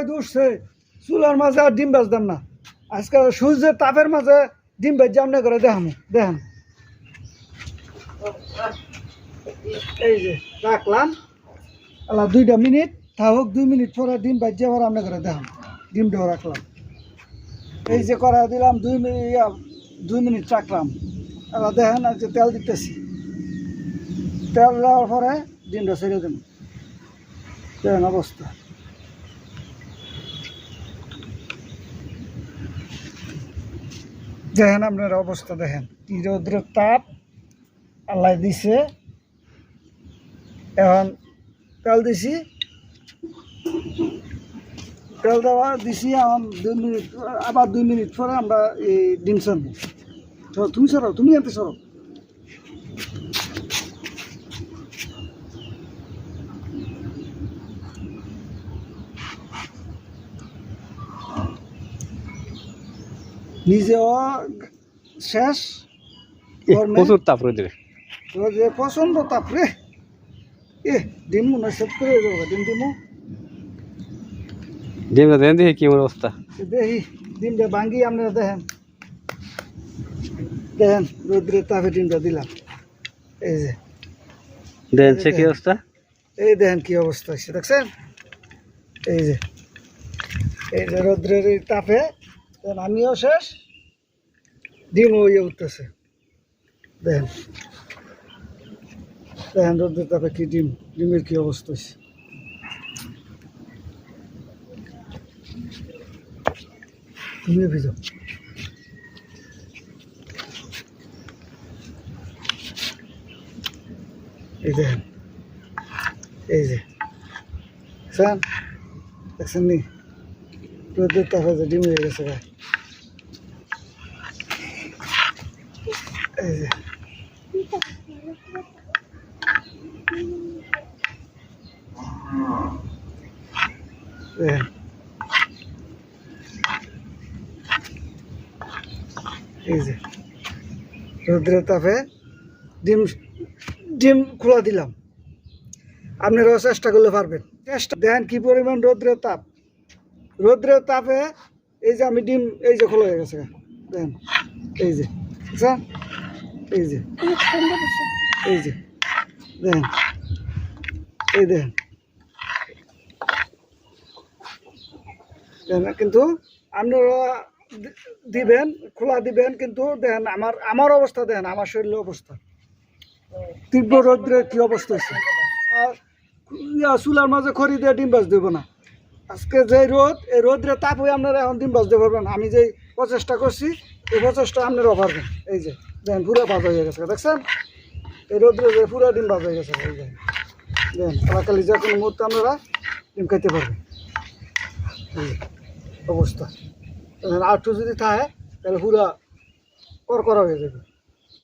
রোদ উঠছে চুলার মাঝে আর ডিম বাজতাম না। আজকাল সূর্যের তাপের মাঝে ডিম বাজ জামনে করে দেখাম দেখান এই যে, রাখলাম। দুইটা মিনিট থাকুক, দুই মিনিট পরে ডিম বাজ্যে আবার আমরা করে দেখাম। ডিমটাও রাখলাম। এই যে করা দিলাম, দুই মিনিট দুই মিনিট রাখলাম। আলা দেখেন আর যে তেল দিতেছি। তেল দেওয়ার পরে ডিমটা ছেড়ে দেব। দেখেন অবস্থা। দেখেন আপনার অবস্থা দেখেন। কি তাপ, আল্লাহ দিছে। এখন তেল দিছি। তেল দেওয়া দিছি, এখন দুই মিনিট, আবার দুই মিনিট পরে আমরা এই ডিম সারবো তো তুমি সরো তুমি আনতে সরো নিজেও শেষ প্রচুর তাপ রোদে তো যে পছন্দ তাপরে এ ডিম মনে সেট করে ডিম ডিমও ডিমটা দেন দেখি কি অবস্থা। দেখি ডিমটা ভাঙ্গি আপনারা দেখেন। দেখেন রোদ্রের তাপে ডিমটা দিলাম। এই যে। দেন সে কি অবস্থা? এই দেখেন কি অবস্থা হচ্ছে দেখছেন? এই যে। এই যে রোদ্রের এই তাপে দেখেন আমিও শেষ। ডিমও ইয়ে উঠতেছে। দেখেন দেখেন রোদ্রের তাপে কি ডিম? ডিমের কি অবস্থা হচ্ছে তুমিও ভিজো। এই দেখেন এই যে। দেখছেন দেখছেন নি? রোদের তাপে যে ডিম হয়ে গেছে ভাই এই যে। এই তাপে ডিম ডিম খোলা দিলাম। আপনারাও চেষ্টা করলে পারবেন। চেষ্টা দেখেন কি পরিমাণ রৌদ্রের তাপ। রৌদ্রের তাপে এই যে আমি ডিম, এই যে খোলা হয়ে গেছে, দেখেন, এই যে বুঝছেন? এই যে এই যে, দেখেন, এই দেখেন কিন্তু আপনারা দিবেন, খোলা দিবেন, কিন্তু দেখেন, আমার আমার অবস্থা দেখেন, আমার শরীরের অবস্থা তীব্র রৌদ্রের কি অবস্থা হচ্ছে আর চুলার মাঝে খড়ি দিয়ে ডিম বাজ দেবো না আজকে যে রোদ, এই রোদ্রে তাপ হয়ে আপনারা এখন ডিম বাজতে পারবেন। আমি যে প্রচেষ্টা করছি, এই প্রচেষ্টা আপনারাও পারবেন। এই যে, দেখেন, পুরো বাজ হয়ে গেছে। দেখছেন? এই রোদ্রে যে পুরো ডিম বাজ হয়ে গেছে। এই যে, দেখেন কালাকালি যে কোনো মুহূর্তে আপনারা ডিম খাইতে পারবেন। অবস্থা। আর যদি থাকে, তাহলে পুরা কর করা হয়ে যাবে।